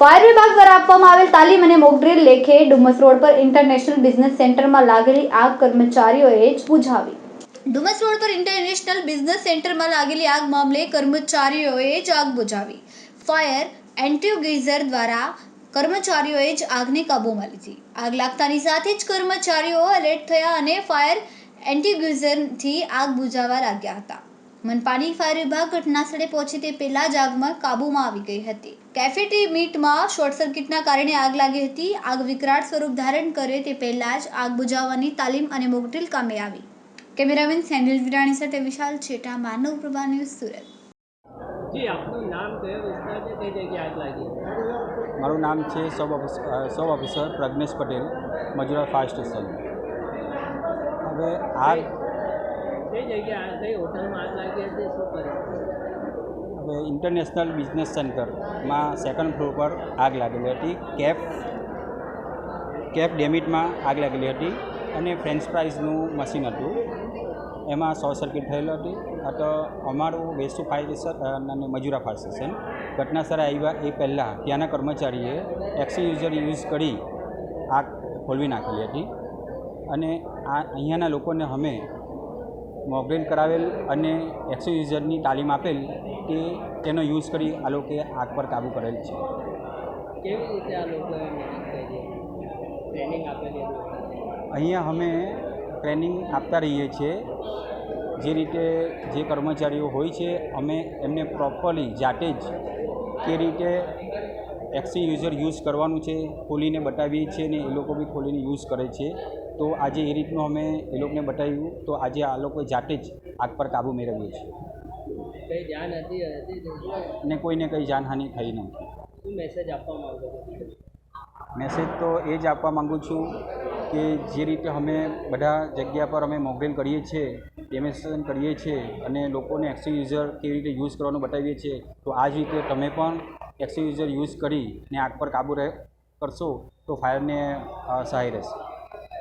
Fire વિભાગ દ્વારા આપવામાં આવેલ તાલીમ અને મોકડ્રીલ લેખે ડુમસ રોડ પર ઇન્ટરનેશનલ બિઝનેસ સેન્ટરમાં લાગેલી આગ કર્મચારીઓએ જ બુઝાવી. ડુમસ રોડ પર ઇન્ટરનેશનલ બિઝનેસ સેન્ટરમાં લાગેલી આગ મામલે કર્મચારીઓએ જ આગ બુઝાવી. ફાયર એન્ટ્યુગેઝર દ્વારા કર્મચારીઓએ જ આગને કાબૂમાં લીધી. આગ લાગતાની સાથે જ કર્મચારીઓ એલર્ટ થયા અને ફાયર એન્ટ્યુગેઝરથી આગ બુઝાવવા લાગ્યા હતા. મનપાની ફાયર વિભાગ ઘટનાસ્થળે પહોંચે તે પહેલાં જ આગમાં કાબૂમાં આવી ગઈ હતી. કેફેટી મીટમાં શોર્ટ સર્કિટના કારણે આગ લાગી હતી. આગ વિકરાળ સ્વરૂપ ધારણ કરે તે પહેલાં જ આગ બુઝાવવાની તાલીમ અને મોકડ્રીલ કામે આવી. કેમેરામેન સેન્ડલ વિરાણી સાથે વિશાલ છેટા માનવ પ્રભા ન્યૂઝ સુરત. જી આપનું નામ કયો વિસ્તાર છે? કઈ જગ્યાએ આગ લાગી? મારું નામ છે sub officer Pragnesh Patel Majura fire station. હવે આગ હવે ઇન્ટરનેશનલ બિઝનેસ સેન્ટરમાં સેકન્ડ ફ્લોર પર આગ લાગેલી હતી. કેફ કેફ ડેમિટમાં આગ લાગેલી હતી અને ફ્રેન્ચ ફ્રાઈઝનું મશીન હતું. એમાં શોર્ટ સર્કિટ થયેલું હતી. આ તો અમારું વેસ્ટુ ફાયર સ્ટેશન અને મજૂરા ફાયર સ્ટેશન. ઘટનાસ્થળે આવ્યા એ પહેલાં ત્યાંના કર્મચારીએ એક્સી યુઝર યુઝ કરી આગ ખોલવી નાખેલી હતી. અને આ અહીંયાના લોકોને અમે મોકડ્રીલ કરાવેલ અને એક્સો યુઝરની તાલીમ આપેલ કે તેનો યુઝ કરી આ લોકોએ આગ પર કાબૂ કરેલ છે. કેવી રીતે આ લોકોએ ટ્રેનિંગ આપેલી અહીંયા અમે ટ્રેનિંગ આપતા રહીએ છીએ. જે રીતે જે કર્મચારીઓ હોય છે અમે એમને પ્રોપરલી જાતે જ કે રીતે એક્સી યુઝર યુઝ કરવાનું છે ખોલીને બતાવીએ છીએ ને એ લોકો બી ખોલીને યુઝ કરે છે. તો આજે એ રીતનું અમે એ લોકોને બતાવ્યું. તો આજે આ લોકો જાતે જ આગ પર કાબૂ મેળવ્યું છે. ને કોઈને કંઈ જાનહાનિ થઈ નથી. મેસેજ આપવા માંગો મેસેજ તો એ જ આપવા માગું છું કે જે રીતે અમે બધા જગ્યા પર અમે મોકડ્રીલ કરીએ છીએ ડેમોન્સ્ટ્રેશન કરીએ છીએ અને લોકોને એક્સી યુઝર કેવી રીતે યુઝ કરવાનું બતાવીએ છીએ તો આ જ રીતે તમે પણ એક્સી યુઝર યુઝ કરી ને આગ પર કાબૂ રહે કરશો તો ફાયરને સહાય રહેશે.